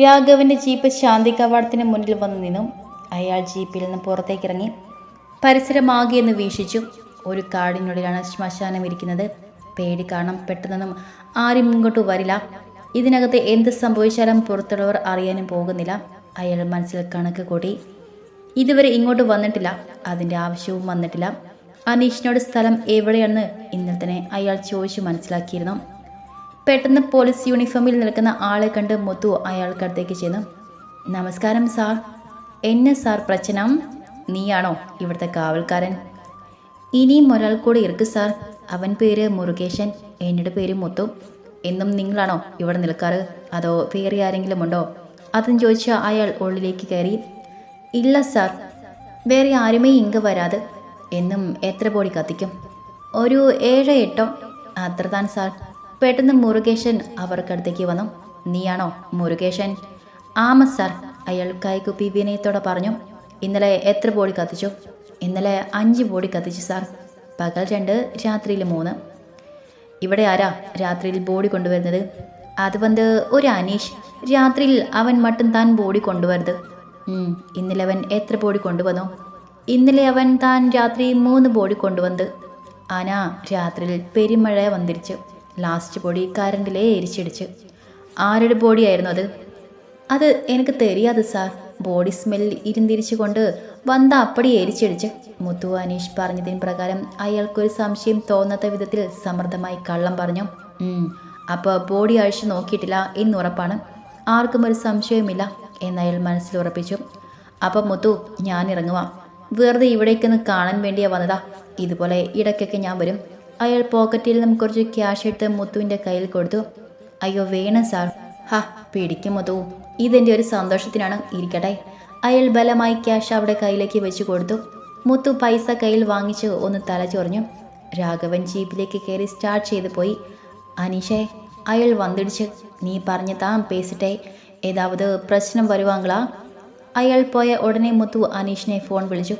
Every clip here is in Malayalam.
രാഘവന്റെ ജീപ്പ് ശാന്തി കവാടത്തിന് മുന്നിൽ വന്നു നിന്നു. അയാൾ ജീപ്പിൽ നിന്ന് പുറത്തേക്കിറങ്ങി പരിസരമാകെ വീക്ഷിച്ചു. ഒരു കാടിനുള്ളിലാണ് ശ്മശാനം ഇരിക്കുന്നത്. പേടി കാരണം പെട്ടെന്നൊന്നും ആരും മുങ്ങോട്ട് വരില്ല. ഇതിനകത്ത് എന്ത് സംഭവിച്ചാലും പുറത്തുള്ളവർ അറിയാനും പോകുന്നില്ല. അയാൾ മനസ്സിൽ കണക്ക് കൂട്ടി ഇതുവരെ ഇങ്ങോട്ട് വന്നിട്ടില്ല. അതിന്റെ ആവശ്യവും വന്നിട്ടില്ല. അനീഷിനോട് സ്ഥലം എവിടെയാണെന്ന് ഇന്നലെ തന്നെ അയാൾ ചോദിച്ചു മനസ്സിലാക്കിയിരുന്നു. പെട്ടെന്ന് പോലീസ് യൂണിഫോമിൽ നിൽക്കുന്ന ആളെ കണ്ട് മുത്തു അയാൾക്കടുത്തേക്ക് ചെന്നു. നമസ്കാരം സാർ. എന്നെ സാർ പ്രശ്നം നീയാണോ ഇവിടുത്തെ കാവൽക്കാരൻ? ഇനിയും ഒരാൾ കൂടെ ഇருக்கு സാർ. അവൻ പേര് മുരുകേശൻ. എന്നുടെ പേര് മുത്തു. എന്നും നിങ്ങളാണോ ഇവിടെ നിൽക്കാറ്? അതോ വേറെ ആരെങ്കിലും ഉണ്ടോ? അതെന്ന് ചോദിച്ച അയാൾ ഉള്ളിലേക്ക് കയറി. ഇല്ല സാർ. വേറെ ആരുമേ ഇങ്ക് വരാതെ. എന്നും എത്ര ബോഡി കത്തിക്കും? ഒരു ഏഴ് എട്ടോ. അത്ര താൻ സാർ. പെട്ടെന്ന് മുരുകേശൻ അവർക്കടുത്തേക്ക് വന്നു. നീയാണോ മുരുകേശൻ? ആമ സാർ. അയാൾ കൈകുപ്പി വിനയത്തോടെ പറഞ്ഞു. ഇന്നലെ എത്ര ബോഡി കത്തിച്ചു? ഇന്നലെ അഞ്ച് ബോഡി കത്തിച്ചു സാർ. പകൽ രണ്ട് രാത്രിയിൽ മൂന്ന്. ഇവിടെ ആരാ രാത്രിയിൽ ബോഡി കൊണ്ടുവരുന്നത്? അത് വന്ന് ഒരു അനീഷ്. രാത്രിയിൽ അവൻ മട്ടും താൻ ബോഡി കൊണ്ടുവരുത് ഇന്നലെ അവൻ എത്ര ബോഡി കൊണ്ടുവന്നു? ഇന്നലെ അവൻ താൻ രാത്രി മൂന്ന് ബോഡി കൊണ്ടുവന്നത്. ആന രാത്രിയിൽ പെരുമഴ വന്നിരിച്ചു. Last body കരണ്ടിലേ എരിച്ചിടിച്ച്. ആരുടെ ബോഡിയായിരുന്നു അത്? അത് എനിക്ക് തെരിയാതെ സാർ. ബോഡി സ്മെൽ ഇരുന്നിരിച്ചു കൊണ്ട് വന്ന അപ്പടി എരിച്ചടിച്ച്. മുത്തു അനീഷ് പറഞ്ഞതിന് പ്രകാരം അയാൾക്കൊരു സംശയം തോന്നാത്ത വിധത്തിൽ സമൃദ്ധമായി കള്ളം പറഞ്ഞു. "ഉം, അപ്പോൾ ബോഡി അഴിച്ചു നോക്കിയിട്ടില്ല എന്നുറപ്പാണ് ആർക്കും ഒരു സംശയവുമില്ല എന്നയാൾ മനസ്സിൽ ഉറപ്പിച്ചു. അപ്പം മുത്തു ഞാൻ ഇറങ്ങുവാ. വെറുതെ ഇവിടേക്കൊന്ന് കാണാൻ വേണ്ടിയാ വന്നതാ. ഇതുപോലെ ഇടയ്ക്കൊക്കെ ഞാൻ വരും. അയാൾ പോക്കറ്റിൽ നിന്നും കുറച്ച് ക്യാഷ് എടുത്ത് മുത്തുവിന്റെ കയ്യിൽ കൊടുത്തു. അയ്യോ വേണം സാർ. ഹാ പിടിക്കും മുത്തു. ഇതെന്റെ ഒരു സന്തോഷത്തിനാണ്. ഇരിക്കട്ടെ. അയാൾ ബലമായി ക്യാഷ് അവിടെ കയ്യിലേക്ക് വെച്ച് കൊടുത്തു. മുത്തു പൈസ കയ്യിൽ വാങ്ങിച്ച് ഒന്ന് തലചൊറിഞ്ഞു. രാഘവൻ ജീപ്പിലേക്ക് കയറി സ്റ്റാർട്ട് ചെയ്തു പോയി. അനീഷേ അയാൾ വന്നിടിച്ച്. നീ പറഞ്ഞ താൻ പേസിട്ടെ. ഏതാവത് പ്രശ്നം വരുവാങ്കളാ. അയാൾ പോയ ഉടനെ മുത്തു അനീഷിനെ ഫോൺ വിളിച്ചു.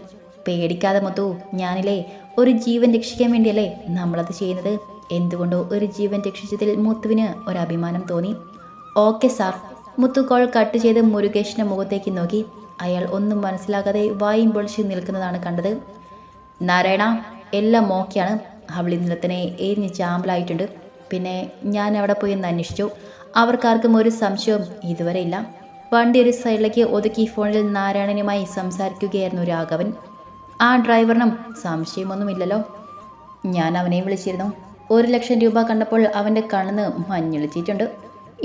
പേടിക്കാതെ മുത്തു ഞാനില്ലേ. ഒരു ജീവൻ രക്ഷിക്കാൻ വേണ്ടിയല്ലേ നമ്മളത് ചെയ്യുന്നത്? എന്തുകൊണ്ടോ ഒരു ജീവൻ രക്ഷിച്ചതിൽ മുത്തുവിന് ഒരഭിമാനം തോന്നി? Okay sir. Muthu call cut ചെയ്ത് മുരുകേഷിന്റെ മുഖത്തേക്ക് നോക്കി. അയാൾ ഒന്നും മനസ്സിലാകാതെ വായും പൊളിച്ച് നിൽക്കുന്നതാണ് കണ്ടത്. നാരായണ എല്ലാം ഓക്കെയാണ്. അവൾ ഇന്നലെ തന്നെ എരിഞ്ഞ് ചാമ്പലായിട്ടുണ്ട്. പിന്നെ ഞാൻ അവിടെ പോയി ഒന്ന് അന്വേഷിച്ചു. അവർക്കാർക്കും ഒരു സംശയവും ഇതുവരെ ഇല്ല. വണ്ടി ഒരു സൈഡിലേക്ക് ഒതുക്കി ഫോണിൽ നാരായണനുമായി സംസാരിക്കുകയായിരുന്നു രാഘവൻ. ആ ഡ്രൈവറിനും സംശയമൊന്നുമില്ലല്ലോ. ഞാൻ അവനെ വിളിച്ചിരുന്നു. ഒരു ലക്ഷം രൂപ കണ്ടപ്പോൾ അവന്റെ കണ്ണ് മഞ്ഞളിച്ചിട്ടുണ്ട്.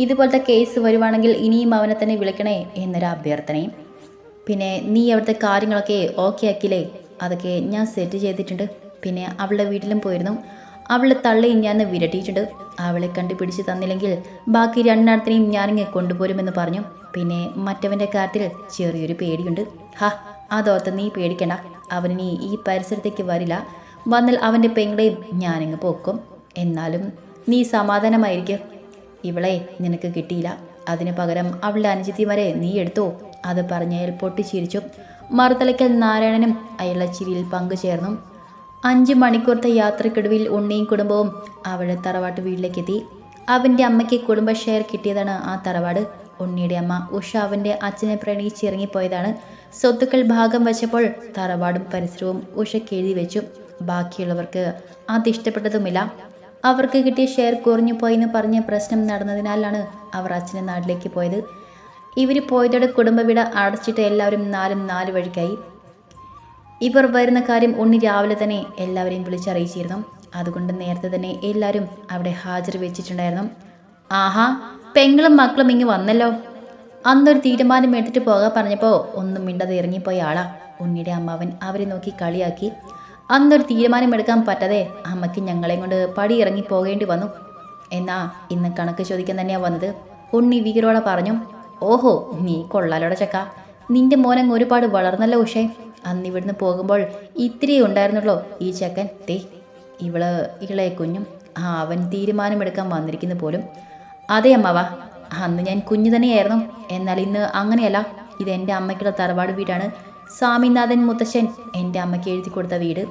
ഇതുപോലത്തെ കേസ് വരുവാണെങ്കിൽ ഇനിയും അവനെ തന്നെ വിളിക്കണേ എന്നൊരു അഭ്യർത്ഥനയും. പിന്നെ നീ അവിടുത്തെ കാര്യങ്ങളൊക്കെ ഓക്കെ ആക്കിയില്ലേ? അതൊക്കെ ഞാൻ സെറ്റ് ചെയ്തിട്ടുണ്ട്. പിന്നെ അവളുടെ വീട്ടിലും പോയിരുന്നു. അവളെ തള്ളി ഞാൻ വിരട്ടിയിട്ടുണ്ട്. അവളെ കണ്ടുപിടിച്ച് തന്നില്ലെങ്കിൽ ബാക്കി രണ്ടെണ്ണത്തിനെയും ഞാനിങ്ങ് കൊണ്ടുപോരുമെന്ന് പറഞ്ഞു. പിന്നെ മറ്റവന്റെ കാര്യത്തിൽ ചെറിയൊരു പേടിയുണ്ട്. ഹാ അതോർത്ത് നീ പേടിക്കണ്ട. അവനിനി ഈ പരിസരത്തേക്ക് വരില്ല. വന്നാൽ അവന്റെ പെങ്ങളെയും ഞാനിങ്ങ് പോക്കും. എന്നാലും നീ സമാധാനമായിരിക്കും. ഇവളെ നിനക്ക് കിട്ടിയില്ല. അതിനു പകരം അവളുടെ അനുജിത്തിമാരെ നീ എടുത്തോ? അത് പറഞ്ഞയാൽ പൊട്ടിച്ചിരിച്ചു. മറുതലയ്ക്കൽ നാരായണനും അയാളുടെ ചിരിയിൽ പങ്കുചേർന്നു അഞ്ച് മണിക്കൂർത്തെ യാത്രക്കൊടുവിൽ ഉണ്ണിയും കുടുംബവും അവളുടെ തറവാട്ട് വീട്ടിലേക്കെത്തി. അവന്റെ അമ്മയ്ക്ക് കുടുംബ ഷെയർ കിട്ടിയതാണ് ആ തറവാട്. ഉണ്ണിയുടെ അമ്മ ഉഷ അവന്റെ അച്ഛനെ പ്രണയിച്ച് ഇറങ്ങിപ്പോയതാണ് സ്വത്തുക്കൾ ഭാഗം വച്ചപ്പോൾ തറവാടും പരിസരവും ഉഷയ്ക്ക് വെച്ചു. ബാക്കിയുള്ളവർക്ക് അതിഷ്ടപ്പെട്ടതുമില്ല അവർക്ക് കിട്ടിയ ഷെയർ കുറഞ്ഞു പോയെന്ന് പറഞ്ഞ് പ്രശ്നം നടന്നതിനാലാണ് അവർ അച്ഛന്റെ നാട്ടിലേക്ക് പോയത്. ഇവർ പോയതോടെ കുടുംബ വീട് അടച്ചിട്ട് എല്ലാവരും നാലും നാല് വഴിക്കായി. ഇവർ വരുന്ന കാര്യം ഉണ്ണി രാവിലെ തന്നെ എല്ലാവരെയും വിളിച്ചറിയിച്ചിരുന്നു. അതുകൊണ്ട് നേരത്തെ തന്നെ എല്ലാവരും അവിടെ ഹാജർ വെച്ചിട്ടുണ്ടായിരുന്നു. ആഹാ പെങ്ങളും മക്കളും ഇങ്ങ് വന്നല്ലോ. അന്നൊരു തീരുമാനം എടുത്തിട്ട് പോകാൻ പറഞ്ഞപ്പോൾ ഒന്നും മിണ്ടാതെ ഇറങ്ങിപ്പോയ ആളാ. ഉണ്ണിയുടെ അമ്മാവൻ അവരെ നോക്കി കളിയാക്കി. അന്നൊരു തീരുമാനം എടുക്കാൻ പറ്റാതെ അമ്മയ്ക്ക് ഞങ്ങളെയും കൊണ്ട് പടി ഇറങ്ങി പോകേണ്ടി വന്നു. എന്നാ ഇന്ന് കണക്ക് ചോദിക്കാൻ തന്നെയാ വന്നത്? ഉണ്ണി വീരോടെ പറഞ്ഞു ഓഹോ നീ കൊള്ളാലോടെ ചക്ക. നിന്റെ മോനങ്ങ് ഒരുപാട് വളർന്നല്ലോ ഉഷേ. അന്ന് ഇവിടുന്ന് പോകുമ്പോൾ ഇത്തിരി ഉണ്ടായിരുന്നുള്ളോ ഈ ചക്കൻ. തേ ഇവൾ ഇളയ കുഞ്ഞും ആ അവൻ തീരുമാനമെടുക്കാൻ വന്നിരിക്കുന്നു പോലും. അതെ അമ്മവാ അന്ന് ഞാൻ കുഞ്ഞു തന്നെയായിരുന്നു. എന്നാൽ ഇന്ന് അങ്ങനെയല്ല. ഇത് എന്റെ അമ്മയ്ക്കുള്ള തറവാട് വീടാണ്. സ്വാമിനാഥൻ മുത്തശ്ശൻ എന്റെ അമ്മയ്ക്ക് എഴുതി കൊടുത്ത വീട്.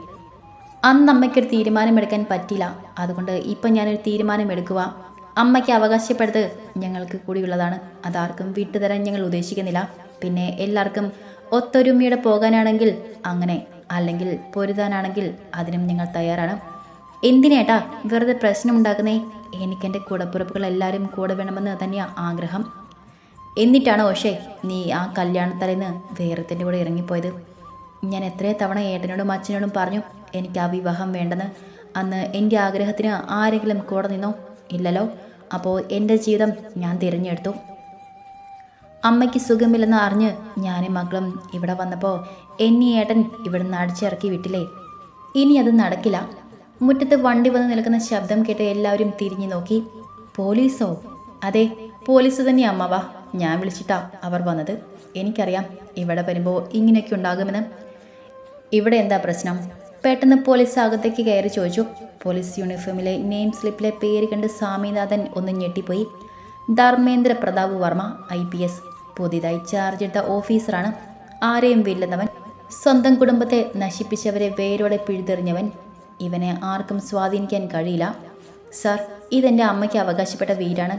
അന്ന് അമ്മയ്ക്കൊരു തീരുമാനമെടുക്കാൻ പറ്റില്ല അതുകൊണ്ട് ഇപ്പം ഞാനൊരു തീരുമാനം എടുക്കുക അമ്മയ്ക്ക് അവകാശപ്പെടുത്ത് ഞങ്ങൾക്ക് കൂടിയുള്ളതാണ്. അതാർക്കും വിട്ടുതരാൻ ഞങ്ങൾ ഉദ്ദേശിക്കുന്നില്ല. പിന്നെ എല്ലാവർക്കും ഒത്തൊരുമയുടെ പോകാനാണെങ്കിൽ അങ്ങനെ അല്ലെങ്കിൽ പൊരുതാനാണെങ്കിൽ അതിനും ഞങ്ങൾ തയ്യാറാണ്. എന്തിനേട്ടാ വെറുതെ പ്രശ്നം ഉണ്ടാക്കുന്നേ എനിക്കെന്റെ കൂടപ്പുറപ്പുകൾ എല്ലാവരും കൂടെ വേണമെന്ന് തന്നെയാണ് ആഗ്രഹം. എന്നിട്ടാണ് ഓഷേ നീ ആ കല്യാണത്തലേന്ന് വേറത്തിന്റെ കൂടെ ഇറങ്ങിപ്പോയത്? ഞാൻ എത്രയോ തവണ ഏട്ടനോടും അച്ഛനോടും പറഞ്ഞു എനിക്ക് ആ വിവാഹം വേണ്ടെന്ന്. അന്ന് എന്റെ ആഗ്രഹത്തിന് ആരെങ്കിലും കൂടെ നിന്നോ? ഇല്ലല്ലോ. അപ്പോൾ എന്റെ ജീവിതം ഞാൻ തിരഞ്ഞെടുത്തു. അമ്മയ്ക്ക് സുഖമില്ലെന്ന് അറിഞ്ഞ് ഞാനും മക്കളും ഇവിടെ വന്നപ്പോൾ എന്നെ ഏട്ടൻ ഇവിടെ നിന്ന് അടിച്ചിറക്കി വിട്ടില്ലേ? ഇനി അത് നടക്കില്ല. മുറ്റത്ത് വണ്ടി വന്ന് നിൽക്കുന്ന ശബ്ദം കേട്ട് എല്ലാവരും തിരിഞ്ഞു നോക്കി. പോലീസോ? അതെ പോലീസ് തന്നെ അമ്മവാ ഞാൻ വിളിച്ചിട്ടാ അവർ വന്നത്. എനിക്കറിയാം ഇവിടെ വരുമ്പോൾ ഇങ്ങനെയൊക്കെ ഉണ്ടാകുമെന്ന്. ഇവിടെ എന്താ പ്രശ്നം? പെട്ടെന്ന് പോലീസ് അകത്തേക്ക് കയറി ചോദിച്ചു. പോലീസ് യൂണിഫോമിലെ നെയിം സ്ലിപ്പിലെ പേര് കണ്ട് സ്വാമിനാഥൻ ഒന്ന് ഞെട്ടിപ്പോയി. Dharmendra Pratap Varma I P S. പുതിയതായി ചാർജ് എടുത്ത ഓഫീസറാണ്. ആരെയും വില്ലെന്നവൻ. സ്വന്തം കുടുംബത്തെ നശിപ്പിച്ചവരെ വേരോടെ പിഴുതെറിഞ്ഞവൻ. ഇവനെ ആർക്കും സ്വാധീനിക്കാൻ കഴിയില്ല. സർ ഇതെന്റെ അമ്മയ്ക്ക് അവകാശപ്പെട്ട വീടാണ്.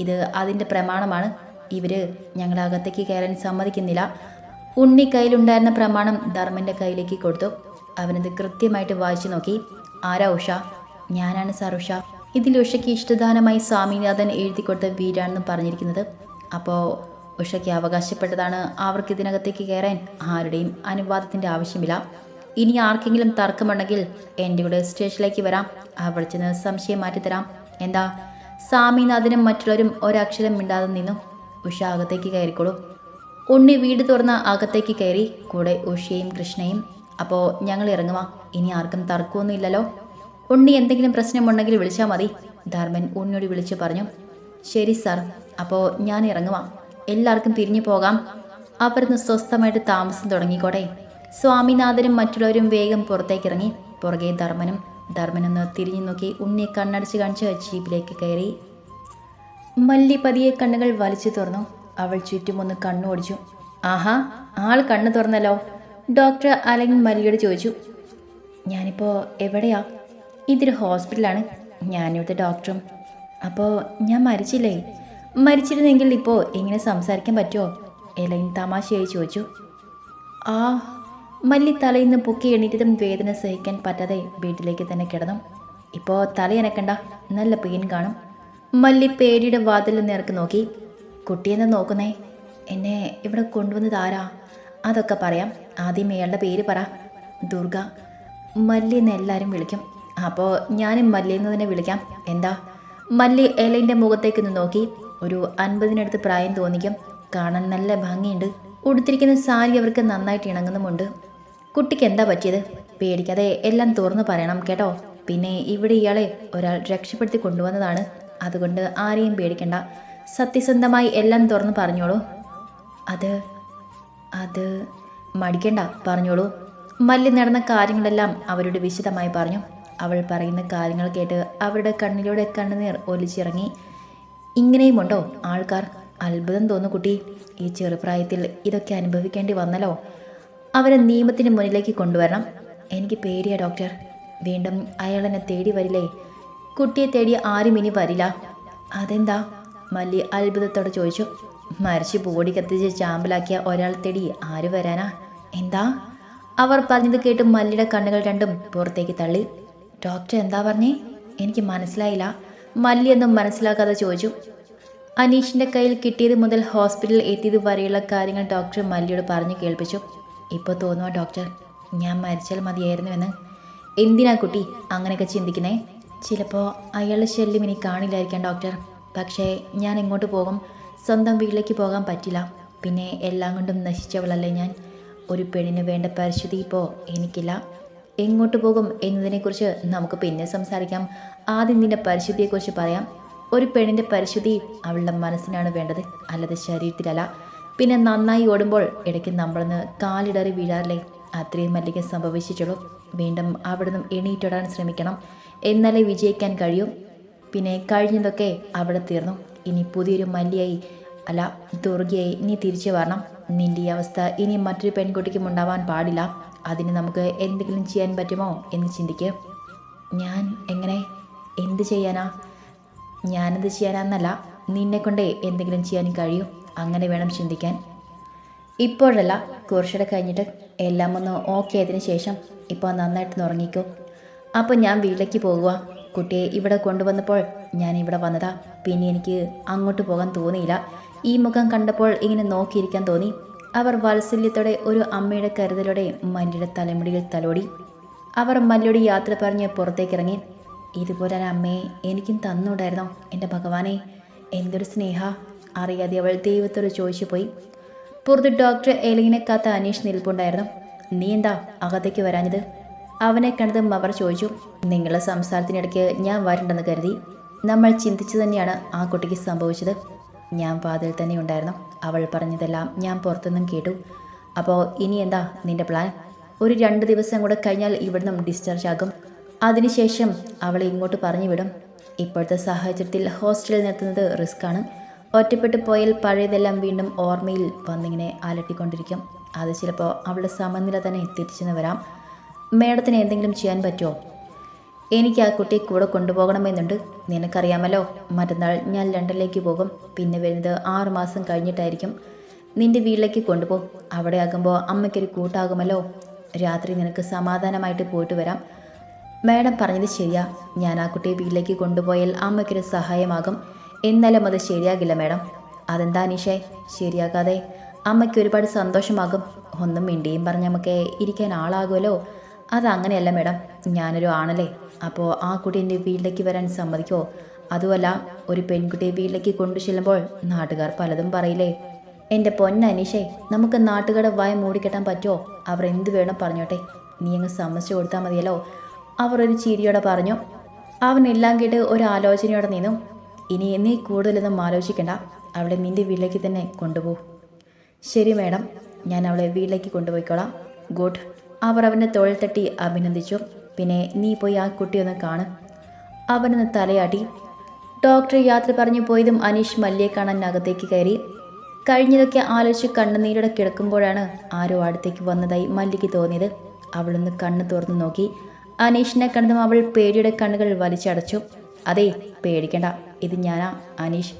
ഇത് അതിന്റെ പ്രമാണമാണ്. ഇവർ ഞങ്ങളെ അകത്തേക്ക് കയറാൻ സമ്മതിക്കുന്നില്ല. ഉണ്ണി കയ്യിലുണ്ടായിരുന്ന പ്രമാണം ധർമ്മന്റെ കയ്യിലേക്ക് കൊടുത്തു. അവനത് കൃത്യമായിട്ട് വായിച്ചു നോക്കി. ആരാ ഉഷ? ഞാനാണ് സാർ ഉഷ. ഇതിൽ ഉഷയ്ക്ക് ഇഷ്ടദാനമായി സ്വാമിനാഥൻ എഴുതി കൊടുത്ത വീടാണെന്ന് പറഞ്ഞിരിക്കുന്നത്. അപ്പോൾ ഉഷയ്ക്ക് അവകാശപ്പെട്ടതാണ് അവർക്ക് ഇതിനകത്തേക്ക് കയറാൻ? ആരുടെയും അനുവാദത്തിന്റെ ആവശ്യമില്ല. ഇനി ആർക്കെങ്കിലും തർക്കമുണ്ടെങ്കിൽ എന്റെ കൂടെ സ്റ്റേഷനിലേക്ക് വരാം. അവിടെ ചെന്ന് സംശയം മാറ്റിത്തരാം. എന്താ? സ്വാമിനാഥനും മറ്റുള്ളവരും ഒരക്ഷരം മിണ്ടാതെ നിന്നു. ഉഷ അകത്തേക്ക് കയറിക്കോളൂ. ഉണ്ണി വീട് തുറന്ന് അകത്തേക്ക് കയറി കൂടെ ഉഷയും കൃഷ്ണയും. അപ്പോൾ ഞങ്ങൾ ഇറങ്ങുവാ ഇനി ആർക്കും തർക്കമൊന്നും ഇല്ലല്ലോ. ഉണ്ണി എന്തെങ്കിലും പ്രശ്നമുണ്ടെങ്കിൽ വിളിച്ചാൽ മതി. ധർമ്മൻ ഉണ്ണിയോട് വിളിച്ചു പറഞ്ഞു. ശരി സാർ അപ്പോൾ ഞാൻ ഇറങ്ങുവാ എല്ലാവർക്കും തിരിഞ്ഞു പോകാം. അവരൊന്ന് സ്വസ്ഥമായിട്ട് താമസം തുടങ്ങിക്കോട്ടെ. സ്വാമിനാഥനും മറ്റുള്ളവരും വേഗം പുറത്തേക്ക് ഇറങ്ങി പുറകെ ധർമ്മനും ധർമ്മനൊന്ന് തിരിഞ്ഞു നോക്കി ഉണ്ണിയെ കണ്ണടച്ച് കാണിച്ച് ജീപ്പിലേക്ക് കയറി. മല്ലി പതിയെ കണ്ണുകൾ വലിച്ചു തുറന്നു. അവൾ ചുറ്റുമൊന്ന് കണ്ണോടിച്ചു ആഹാ ആൾ കണ്ണു തുറന്നല്ലോ. ഡോക്ടർ അലൻ മല്ലിയോട് ചോദിച്ചു. ഞാനിപ്പോൾ എവിടെയാ? ഇതൊരു ഹോസ്പിറ്റലാണ്. ഞാനിവിടുത്തെ ഡോക്ടറും. അപ്പോൾ ഞാൻ മരിച്ചില്ലേ? മരിച്ചിരുന്നെങ്കിൽ ഇപ്പോൾ എങ്ങനെ സംസാരിക്കാൻ പറ്റുമോ എലൈൻ തമാശയായി ചോദിച്ചു. ആ മല്ലി തലയിൽ നിന്ന് പൊക്കി എണീറ്റതും വേദന സഹിക്കാൻ പറ്റാതെ വീട്ടിലേക്ക് തന്നെ കിടന്നു. ഇപ്പോൾ തലയനക്കണ്ട നല്ല പെയിൻ കാണും. മല്ലി പേടിയുടെ വാതിൽ നേർക്ക് നോക്കി. കുട്ടിയെന്ന് നോക്കുന്നേ? എന്നെ ഇവിടെ കൊണ്ടുവന്നത് ആരാ? അതൊക്കെ പറയാം. ആദ്യം ഇയാളുടെ പേര് പറ. ദുർഗ. മല്ലി എന്ന് എല്ലാവരും വിളിക്കും. അപ്പോൾ ഞാനും മല്ലി എന്ന് തന്നെ വിളിക്കാം. എന്താ? മല്ലി എലൈന്റെ മുഖത്തേക്കൊന്ന് നോക്കി. ഒരു അൻപതിനടുത്ത് പ്രായം തോന്നിക്കും. കാണാൻ നല്ല ഭംഗിയുണ്ട്. ഉടുത്തിരിക്കുന്ന സാരി അവർക്ക് നന്നായിട്ട് ഇണങ്ങുന്നുമുണ്ട്. കുട്ടിക്ക് എന്താ പറ്റിയത്? പേടിക്കാതെ എല്ലാം തുറന്നു പറയണം കേട്ടോ. പിന്നെ ഇവിടെ ഇയാളെ ഒരാൾ രക്ഷപ്പെടുത്തി കൊണ്ടുവന്നതാണ്. അതുകൊണ്ട് ആരെയും പേടിക്കണ്ട. സത്യസന്ധമായി എല്ലാം തുറന്നു പറഞ്ഞോളൂ. അത് അത് മടിക്കണ്ട പറഞ്ഞോളൂ. മല്ലി നടന്ന കാര്യങ്ങളെല്ലാം അവരോട് വിശദമായി പറഞ്ഞു. അവൾ പറയുന്ന കാര്യങ്ങൾ കേട്ട് അവരുടെ കണ്ണിലൂടെ കണ്ണുനീർ ഒലിച്ചിറങ്ങി. ഇങ്ങനെയുമുണ്ടോ ആൾക്കാർ? അത്ഭുതം തോന്നു കുട്ടി. ഈ ചെറുപ്രായത്തിൽ ഇതൊക്കെ അനുഭവിക്കേണ്ടി വന്നല്ലോ. അവരെ നിയമത്തിന് മുന്നിലേക്ക് കൊണ്ടുവരണം. എനിക്ക് പേടിയാ ഡോക്ടർ. വീണ്ടും അയാൾ എന്നെ തേടി വരില്ലേ? കുട്ടിയെ തേടി ആരും ഇനി വരില്ല. അതെന്താ? മല്ലി അത്ഭുതത്തോടെ ചോദിച്ചു. മരിച്ച് ബോഡി കത്തിച്ച് ചാമ്പലാക്കിയ ഒരാൾ തേടി ആര് വരാനാ? എന്താ? അവർ പറഞ്ഞത് കേട്ട് മല്ലിയുടെ കണ്ണുകൾ രണ്ടും പുറത്തേക്ക് തള്ളി. ഡോക്ടർ എന്താ പറഞ്ഞേ? എനിക്ക് മനസ്സിലായില്ല. മല്ലി എന്നും മനസ്സിലാക്കാതെ ചോദിച്ചു. അനീഷിന്റെ കയ്യിൽ കിട്ടിയത് മുതൽ ഹോസ്പിറ്റലിൽ എത്തിയത് വരെയുള്ള കാര്യങ്ങൾ ഡോക്ടർ മല്ലിയോട് പറഞ്ഞു കേൾപ്പിച്ചു. ഇപ്പോൾ തോന്നുക ഡോക്ടർ ഞാൻ മരിച്ചാൽ മതിയായിരുന്നുവെന്ന്. എന്തിനാ കുട്ടി അങ്ങനെയൊക്കെ ചിന്തിക്കുന്നേ? ചിലപ്പോൾ അയാളുടെ ശല്യം ഇനി കാണില്ലായിരിക്കാം ഡോക്ടർ പക്ഷേ ഞാൻ എങ്ങോട്ട് പോകും? സ്വന്തം വീട്ടിലേക്ക് പോകാൻ പറ്റില്ല. പിന്നെ എല്ലാം കൊണ്ടും നശിച്ചവളല്ലേ ഞാൻ? ഒരു പെണ്ണിന് വേണ്ട പരിശുദ്ധി ഇപ്പോൾ എനിക്കില്ല. എങ്ങോട്ട് പോകും എന്നതിനെക്കുറിച്ച് നമുക്ക് പിന്നെ സംസാരിക്കാം. ആദ്യം നിന്റെ പരിശുദ്ധിയെക്കുറിച്ച് പറയാം. ഒരു പെണ്ണിന്റെ പരിശുദ്ധി അവളുടെ മനസ്സിനാണ് വേണ്ടത്. അല്ലാതെ ശരീരത്തിലല്ല. പിന്നെ നന്നായി ഓടുമ്പോൾ ഇടയ്ക്ക് നമ്മളൊന്ന് കാലിടറി വീഴാറില്ലേ? അത്രയും മല്ലിക സംഭവിച്ചിട്ടുള്ളൂ. വീണ്ടും അവിടുന്ന് എണീറ്റിടാൻ ശ്രമിക്കണം. എന്നാലേ വിജയിക്കാൻ കഴിയും. പിന്നെ കഴിഞ്ഞതൊക്കെ അവിടെ തീർന്നു. ഇനി പുതിയൊരു മല്ലിയായി അല്ല ദുർഗയായി നീ തിരിച്ചു വരണം. നിന്റെ ഈ അവസ്ഥ ഇനി മറ്റൊരു പെൺകുട്ടിക്കും ഉണ്ടാവാൻ പാടില്ല. അതിന് നമുക്ക് എന്തെങ്കിലും ചെയ്യാൻ പറ്റുമോ എന്ന് ചിന്തിക്കുക ഞാൻ എങ്ങനെ? എന്ത് ചെയ്യാനാ? ഞാനെന്ത് ചെയ്യാനാന്നല്ല. നിന്നെ കൊണ്ടേ എന്തെങ്കിലും ചെയ്യാൻ കഴിയും. അങ്ങനെ വേണം ചിന്തിക്കാൻ. ഇപ്പോഴല്ല കുറച്ചുകൂടെ കഴിഞ്ഞിട്ട് എല്ലാം ഒന്ന് ഓക്കെ ആയതിനു ശേഷം ഇപ്പോൾ നന്നായിട്ട് ഉറങ്ങിക്കോ. അപ്പോൾ ഞാൻ വീട്ടിലേക്ക് പോകുക കുട്ടിയെ ഇവിടെ കൊണ്ടുവന്നപ്പോൾ ഞാൻ ഇവിടെ വന്നതാ. പിന്നെ എനിക്ക് അങ്ങോട്ട് പോകാൻ തോന്നിയില്ല. ഈ മുഖം കണ്ടപ്പോൾ ഇങ്ങനെ നോക്കിയിരിക്കാൻ തോന്നി. അവർ വാത്സല്യത്തോടെ ഒരു അമ്മയുടെ കരുതലോടെ മല്ലിയുടെ തലമുടിയിൽ തലോടി. അവർ മല്ലിയോട് യാത്ര പറഞ്ഞ് പുറത്തേക്കിറങ്ങി. ഇതുപോലെ ഒരു അമ്മയെ എനിക്കും തന്നുണ്ടായിരുന്നോ എന്റെ ഭഗവാനെ? എന്തൊരു സ്നേഹ അറിയാതെ അവൾ ദൈവത്തോട് ചോദിച്ചു പോയി. പുറത്ത് ഡോക്ടർ എലിങ്ങിനെ കാത്ത അനീഷ് നിൽപ്പുണ്ടായിരുന്നു. നീ എന്താ അകത്തേക്ക് വരാഞ്ഞത്? അവനെ കണ്ടത് അവർ ചോദിച്ചു നിങ്ങളുടെ സംസാരത്തിനിടയ്ക്ക് ഞാൻ വരണ്ടെന്ന് കരുതി. നമ്മൾ ചിന്തിച്ചു തന്നെയാണ് ആ കുട്ടിക്ക് സംഭവിച്ചത്. ഞാൻ വാതിൽ തന്നെ ഉണ്ടായിരുന്നു. അവൾ പറഞ്ഞതെല്ലാം ഞാൻ പുറത്തുനിന്നും കേട്ടു. അപ്പോൾ ഇനി എന്താ നിന്റെ പ്ലാൻ ഒരു രണ്ട് ദിവസം കൂടെ കഴിഞ്ഞാൽ ഇവിടുന്ന് ഡിസ്ചാർജ് ആകും. അതിനുശേഷം അവളെ ഇങ്ങോട്ട് പറഞ്ഞു വിടും ഇപ്പോഴത്തെ സാഹചര്യത്തിൽ ഹോസ്റ്റലിൽ നിർത്തുന്നത് റിസ്ക്കാണ്. ഒറ്റപ്പെട്ടു പോയാൽ പഴയതെല്ലാം വീണ്ടും ഓർമ്മയിൽ വന്നിങ്ങനെ അലട്ടിക്കൊണ്ടിരിക്കും. അത് ചിലപ്പോൾ അവളുടെ സമനില തന്നെ തിരിച്ചെന്ന് വരാം. മേഡത്തിന് എന്തെങ്കിലും ചെയ്യാൻ പറ്റുമോ? എനിക്ക് ആ കുട്ടിയെ കൂടെ കൊണ്ടുപോകണമെന്നുണ്ട്. നിനക്കറിയാമല്ലോ മറ്റന്നാൾ ഞാൻ ലണ്ടനിലേക്ക് പോകും. പിന്നെ വരുന്നത് ആറുമാസം കഴിഞ്ഞിട്ടായിരിക്കും. നിന്റെ വീട്ടിലേക്ക് കൊണ്ടുപോകും അവിടെ ആകുമ്പോൾ അമ്മയ്ക്കൊരു കൂട്ടാകുമല്ലോ. രാത്രി നിനക്ക് സമാധാനമായിട്ട് പോയിട്ട് വരാം. മാഡം പറഞ്ഞത് ശരിയാ. ഞാൻ ആ കുട്ടിയെ വീട്ടിലേക്ക് കൊണ്ടുപോയാൽ അമ്മയ്ക്കൊരു സഹായമാകും. എന്നാലും അത് ശരിയാകില്ല മാഡം. അതെന്താ നിഷേ ശരിയാക്കാതെ അമ്മയ്ക്ക് ഒരുപാട് സന്തോഷമാകും. ഒന്നും മിണ്ടിയും പറഞ്ഞ് നമുക്ക് ഇരിക്കാൻ ആളാകുമല്ലോ. അതങ്ങനെയല്ല മാഡം. ഞാനൊരു ആണല്ലേ. അപ്പോൾ ആ കുട്ടി എന്റെ വീട്ടിലേക്ക് വരാൻ സമ്മതിക്കോ അതുമല്ല ഒരു പെൺകുട്ടിയെ വീട്ടിലേക്ക് കൊണ്ടു ചെല്ലുമ്പോൾ നാട്ടുകാർ പലതും പറയില്ലേ? എന്റെ പൊന്നനീഷേ നമുക്ക് നാട്ടുകാരുടെ വായ മൂടിക്കെട്ടാൻ പറ്റുമോ അവർ എന്ത് വേണം പറഞ്ഞോട്ടെ. നീ അങ്ങ് സമ്മതിച്ചു കൊടുത്താൽ മതിയല്ലോ. അവർ ഒരു ചിരിയോടെ പറഞ്ഞു. അവനെല്ലാം കേട്ട് ഒരു ആലോചനയോടെ നിന്നു. ഇനി നീ കൂടുതലൊന്നും ആലോചിക്കണ്ട. അവളെ നിന്റെ വീട്ടിലേക്ക് തന്നെ കൊണ്ടുപോകും ശരി മാഡം ഞാൻ അവളെ വീട്ടിലേക്ക് കൊണ്ടുപോയിക്കോളാം. ഗുഡ്. അവർ അവന്റെ തോളിൽ തട്ടി അഭിനന്ദിച്ചു. പിന്നെ നീ പോയി ആ കുട്ടിയൊന്ന് കാണ്. അവനൊന്ന് തലയാട്ടി ഡോക്ടർ യാത്ര പറഞ്ഞു പോയതും അനീഷ് മല്ലിയെ കാണാൻ അകത്തേക്ക് കയറി. കഴിഞ്ഞതൊക്കെ ആലോചിച്ച് കണ്ണുനീരോടെ കിടക്കുമ്പോഴാണ് ആരോ അടുത്തേക്ക് വന്നതായി മല്ലിക്ക് തോന്നിയത്. അവളൊന്ന് കണ്ണ് തുറന്നു നോക്കി. അനീഷിനെ കണ്ടതും അവൾ പേടിയുടെ കണ്ണുകൾ വലിച്ചടച്ചു. അതെ പേടിക്കണ്ട. ഇത് ഞാനാ അനീഷ്.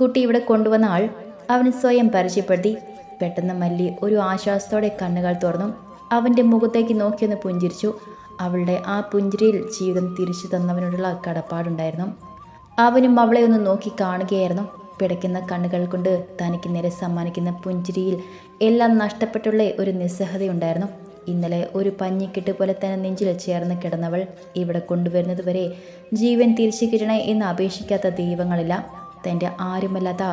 കുട്ടി ഇവിടെ കൊണ്ടുവന്ന ആൾ അവൻ സ്വയം പരിചയപ്പെടുത്തി. പെട്ടെന്ന് മല്ലി ഒരു ആശ്വാസത്തോടെ കണ്ണുകൾ തുറന്നു. അവന്റെ മുഖത്തേക്ക് നോക്കിയൊന്ന് പുഞ്ചിരിച്ചു. അവളുടെ ആ പുഞ്ചിരിയിൽ ജീവിതം തിരിച്ചു തന്നവനോടുള്ള കടപ്പാടുണ്ടായിരുന്നു. അവനും അവളെ ഒന്ന് നോക്കി കാണുകയായിരുന്നു. പിടയ്ക്കുന്ന കണ്ണുകൾ കൊണ്ട് തനിക്ക് നേരെ സമ്മാനിക്കുന്ന പുഞ്ചിരിയിൽ എല്ലാം നഷ്ടപ്പെട്ടുള്ള ഒരു നിസ്സഹതയുണ്ടായിരുന്നു. ഇന്നലെ ഒരു പഞ്ഞിക്കെട്ട് പോലെ തന്നെ നെഞ്ചിൽ ചേർന്ന് കിടന്നവൾ ഇവിടെ കൊണ്ടുവരുന്നത് വരെ ജീവൻ തിരിച്ചു കിട്ടണേ എന്ന് അപേക്ഷിക്കാത്ത ദൈവങ്ങളില്ല. തന്റെ ആരുമല്ലാത്ത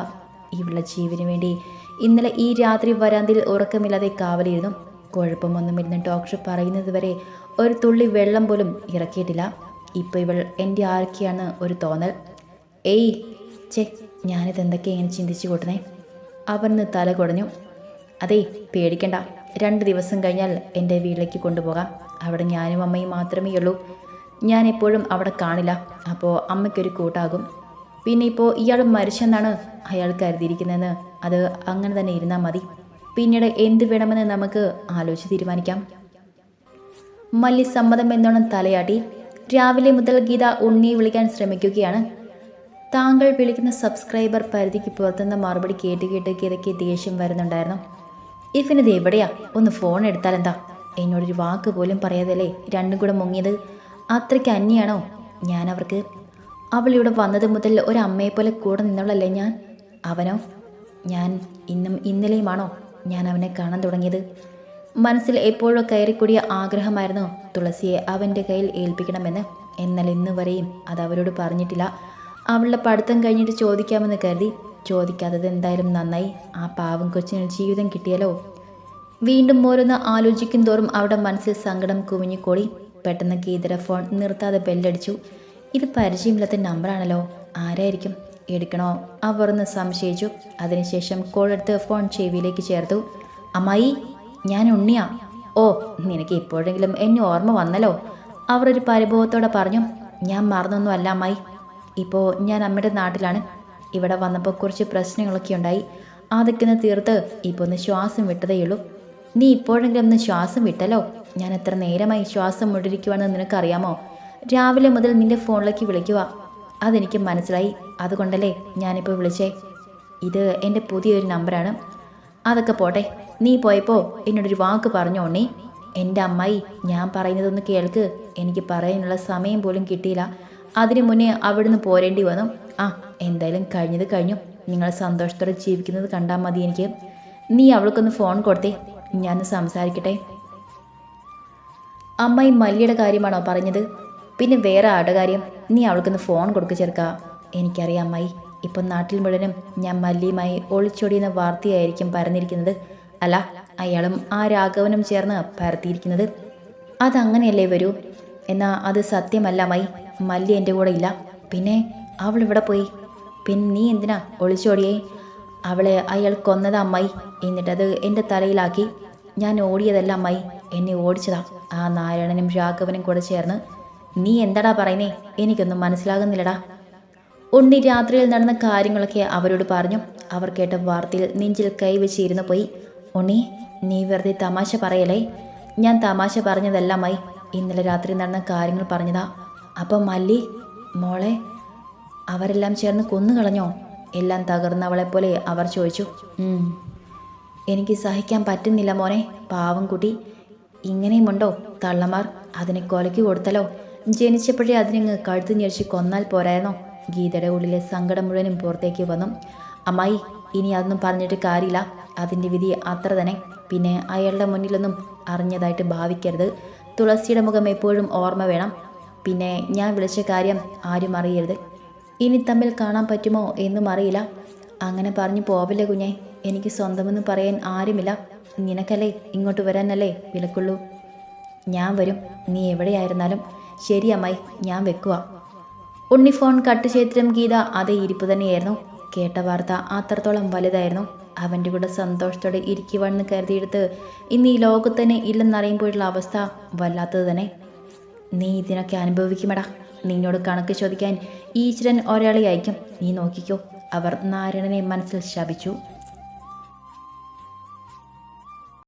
ഇവളുടെ ജീവന് വേണ്ടി ഇന്നലെ ഈ രാത്രി വരാന്തിൽ ഉറക്കമില്ലാതെ കാവലിരുന്നു. കുഴപ്പമൊന്നുമില്ലെന്ന് ഡോക്ടർ പറയുന്നത് വരെ ഒരു തുള്ളി വെള്ളം പോലും ഇറക്കിയിട്ടില്ല. ഇപ്പോൾ ഇവൾ എന്റെ ആർക്കെയാണ് ഒരു തോന്നൽ. ഏയ് ചേ ഞാനിത് എന്തൊക്കെ ഇങ്ങനെ ചിന്തിച്ചു കൂട്ടണേ അവൻ തല കുടഞ്ഞു. അതേ പേടിക്കണ്ട. രണ്ട് ദിവസം കഴിഞ്ഞാൽ എന്റെ വീട്ടിലേക്ക് കൊണ്ടുപോകാം. അവിടെ ഞാനും അമ്മയും മാത്രമേ ഉള്ളൂ. ഞാൻ എപ്പോഴും അവിടെ കാണില്ല. അപ്പോൾ അമ്മയ്ക്കൊരു കൂട്ടാകും. പിന്നെ ഇപ്പോൾ ഇയാൾ മരിച്ചെന്നാണ് അയാൾ കരുതിയിരിക്കുന്നതെന്ന്. അത് അങ്ങനെ തന്നെ ഇരുന്നാൽ മതി. പിന്നീട് എന്ത് വേണമെന്ന് നമുക്ക് ആലോചിച്ച് തീരുമാനിക്കാം. മല്ലി സമ്മതം എന്നോണം തലയാട്ടി രാവിലെ മുതൽ ഗീത ഉണ്ണി വിളിക്കാൻ ശ്രമിക്കുകയാണ്. താങ്കൾ വിളിക്കുന്ന സബ്സ്ക്രൈബർ പരിധിക്ക് പുറത്തുനിന്ന് മറുപടി കേട്ട് കേട്ട് ഗീതയ്ക്ക് ദേഷ്യം വരുന്നുണ്ടായിരുന്നു. ഇഫിനിത് എവിടെയാ? ഒന്ന് ഫോൺ എടുത്താലെന്താ എന്നോടൊരു വാക്ക് പോലും പറയാതല്ലേ രണ്ടും കൂടെ മുങ്ങിയത്? അത്രയ്ക്ക് അന്യാണോ? ഞാൻ അവർക്ക് അവൾ ഇവിടെ വന്നത് മുതൽ ഒരമ്മയെപ്പോലെ കൂടെ നിന്നവളല്ലേ ഞാൻ? അവനോ? ഞാൻ ഇന്നും ഇന്നലെയുമാണോ ഞാൻ അവനെ കാണാൻ തുടങ്ങിയത്? മനസ്സിൽ എപ്പോഴോ കയറിക്കൂടിയ ആഗ്രഹമായിരുന്നു തുളസിയെ അവന്റെ കയ്യിൽ ഏൽപ്പിക്കണമെന്ന്? എന്നാൽ ഇന്ന് വരെയും അത് അവരോട് പറഞ്ഞിട്ടില്ല. അവളുടെ പഠിത്തം കഴിഞ്ഞിട്ട് ചോദിക്കാമെന്ന് കരുതി ചോദിക്കാത്തത് എന്തായാലും നന്നായി. ആ പാവം കൊച്ചിന് ജീവിതം കിട്ടിയല്ലോ. വീണ്ടും ഓരോന്ന് ആലോചിക്കും തോറും അവിടെ മനസ്സിൽ സങ്കടം കുമിഞ്ഞിക്കോളി പെട്ടെന്ന് ഗീതര ഫോൺ നിർത്താതെ ബെല്ലടിച്ചു. ഇത് പരിചയമില്ലാത്ത നമ്പറാണല്ലോ. ആരായിരിക്കും? എടുക്കണോ? അവർ ഒന്ന് സംശയിച്ചു. അതിനുശേഷം കോൾ എടുത്ത് ഫോൺ ചെവിയിലേക്ക് ചേർത്തു. അമ്മായി ഞാൻ ഉണ്ണിയാ. ഓ നിനക്ക് ഇപ്പോഴെങ്കിലും എന്നെ ഓർമ്മ വന്നല്ലോ. അവർ ഒരു പരിഭവത്തോടെ പറഞ്ഞു ഞാൻ മറന്നൊന്നും അല്ല അമ്മായി. ഇപ്പോൾ ഞാൻ അമ്മയുടെ നാട്ടിലാണ്. ഇവിടെ വന്നപ്പോൾ കുറച്ച് പ്രശ്നങ്ങളൊക്കെ ഉണ്ടായി. അതൊക്കെ ഒന്ന് തീർത്ത് ഇപ്പോൾ ഒന്ന് ശ്വാസം വിട്ടതേയുള്ളൂ നീ ഇപ്പോഴെങ്കിലും ഒന്ന് ശ്വാസം വിട്ടല്ലോ? ഞാൻ എത്ര നേരമായി ശ്വാസം മുടിരിക്കുവാണെന്ന് നിനക്കറിയാമോ? രാവിലെ മുതൽ നിന്റെ ഫോണിലേക്ക് വിളിക്കുക. അതെനിക്ക് മനസ്സിലായി. അതുകൊണ്ടല്ലേ ഞാനിപ്പോൾ വിളിച്ചേ. ഇത് എന്റെ പുതിയൊരു നമ്പറാണ്. അതൊക്കെ പോട്ടെ. നീ പോയപ്പോൾ എന്നോടൊരു വാക്ക് പറഞ്ഞോ എന്റെ അമ്മായി ഞാൻ പറയുന്നതൊന്ന് കേൾക്ക്. എനിക്ക് പറയാനുള്ള സമയം പോലും കിട്ടിയില്ല. അതിനു മുന്നേ അവിടുന്ന് പോരേണ്ടി വന്നു. ആ എന്തായാലും കഴിഞ്ഞത് കഴിഞ്ഞു. നിങ്ങൾ സന്തോഷത്തോടെ ജീവിക്കുന്നത് കണ്ടാൽ മതി എനിക്ക്. നീ അവൾക്കൊന്ന് ഫോൺ കൊടുത്തേ. ഞാൻ സംസാരിക്കട്ടെ. അമ്മായി മല്ലിയുടെ കാര്യമാണോ പറഞ്ഞത്? പിന്നെ വേറെ ആരുടെ കാര്യം? നീ അവൾക്കൊന്ന് ഫോൺ കൊടുക്ക ചേർക്ക എനിക്കറിയാം അമ്മായി ഇപ്പം നാട്ടിൽ മുഴുവനും ഞാൻ മല്ലിയുമായി ഒളിച്ചൊടിയുന്ന വാർത്തയായിരിക്കും പരന്നിരിക്കുന്നത്. അല്ല അയാളും ആ രാഘവനും ചേർന്ന് പരത്തിയിരിക്കുന്നത്. അതങ്ങനെയല്ലേ വരൂ? എന്നാ അത് സത്യമല്ല അമ്മായി. മല്ലി എന്റെ കൂടെ ഇല്ല. പിന്നെ അവൾ ഇവിടെ പോയി? പിന്നെ നീ എന്തിനാ ഒളിച്ചോടിയേ? അവളെ അയാൾ കൊന്നത് അമ്മായി. എന്നിട്ടത് എന്റെ തലയിലാക്കി. ഞാൻ ഓടിയതല്ല അമ്മായി. എന്നെ ഓടിച്ചതാ. ആ നാരായണനും രാഘവനും കൂടെ ചേർന്ന്. നീ എന്താടാ പറയുന്നേ? എനിക്കൊന്നും മനസ്സിലാകുന്നില്ലടാ. ഉണ്ണി രാത്രിയിൽ നടന്ന കാര്യങ്ങളൊക്കെ അവരോട് പറഞ്ഞു. അവർ കേട്ട വാർത്തയിൽ നെഞ്ചിൽ കൈവച്ചിരുന്നു പോയി. ഉണ്ണി നീ വെറുതെ തമാശ പറയലേ ഞാൻ തമാശ പറഞ്ഞതല്ല അമ്മായി. ഇന്നലെ രാത്രി നടന്ന കാര്യങ്ങൾ പറഞ്ഞതാ. അപ്പം മല്ലി മോളെ അവരെല്ലാം ചേർന്ന് കൊന്നു കളഞ്ഞോ? എല്ലാം തകർന്നവളെ പോലെ അവർ ചോദിച്ചു. എനിക്ക് സഹിക്കാൻ പറ്റുന്നില്ല മോനെ പാവം കുട്ടി. ഇങ്ങനെയുമുണ്ടോ തള്ളമാർ? അതിനെ കൊലയ്ക്ക് കൊടുത്തല്ലോ. ജനിച്ചപ്പോഴേ അതിനങ്ങ് കഴുത്ത് ഞെരിച്ച് കൊന്നാൽ പോരായിരുന്നോ? ഗീതയുടെ ഉള്ളിലെ സങ്കടം മുഴുവനും പുറത്തേക്ക് വന്നു. അമ്മായി ഇനി അതൊന്നും പറഞ്ഞിട്ട് കാര്യമില്ല. അതിന്റെ വിധി അത്ര തന്നെ. പിന്നെ അയാളുടെ മുന്നിലൊന്നും അറിഞ്ഞതായിട്ട് ഭാവിക്കരുത്. തുളസിയുടെ മുഖം എപ്പോഴും ഓർമ്മ വേണം. പിന്നെ ഞാൻ വിളിച്ച കാര്യം ആരും അറിയരുത്. ഇനി തമ്മിൽ കാണാൻ പറ്റുമോ എന്നും അറിയില്ല. അങ്ങനെ പറഞ്ഞു പോവില്ല കുഞ്ഞെ. എനിക്ക് സ്വന്തമെന്ന് പറയാൻ ആരുമില്ല. നിനക്കല്ലേ ഇങ്ങോട്ട് വരാനല്ലേ വിലക്കുള്ളൂ. ഞാൻ വരും. നീ എവിടെയായിരുന്നാലും ശരി അമ്മായി ഞാൻ വെക്കുക ഉണ്ണിഫോൺ കട്ട് ചേത്രം ഗീത അതേ ഇരിപ്പ് തന്നെയായിരുന്നു. കേട്ട വാർത്ത അത്രത്തോളം വലുതായിരുന്നു. അവന്റെ കൂടെ സന്തോഷത്തോടെ ഇരിക്കുവാണെന്ന് കരുതിയെടുത്ത് ഇന്ന് ഈ ലോകത്തന്നെ ഇല്ലെന്നറിയുമ്പോഴുള്ള അവസ്ഥ വല്ലാത്തത് തന്നെ. നീ ഇതിനൊക്കെ അനുഭവിക്കുമടാ. നിന്നോട് കണക്ക് ചോദിക്കാൻ ഈശ്വരൻ ഒരാളെ അയക്കും. നീ നോക്കിക്കോ. അവർ നാരായണനെ മനസ്സിൽ ശപിച്ചു.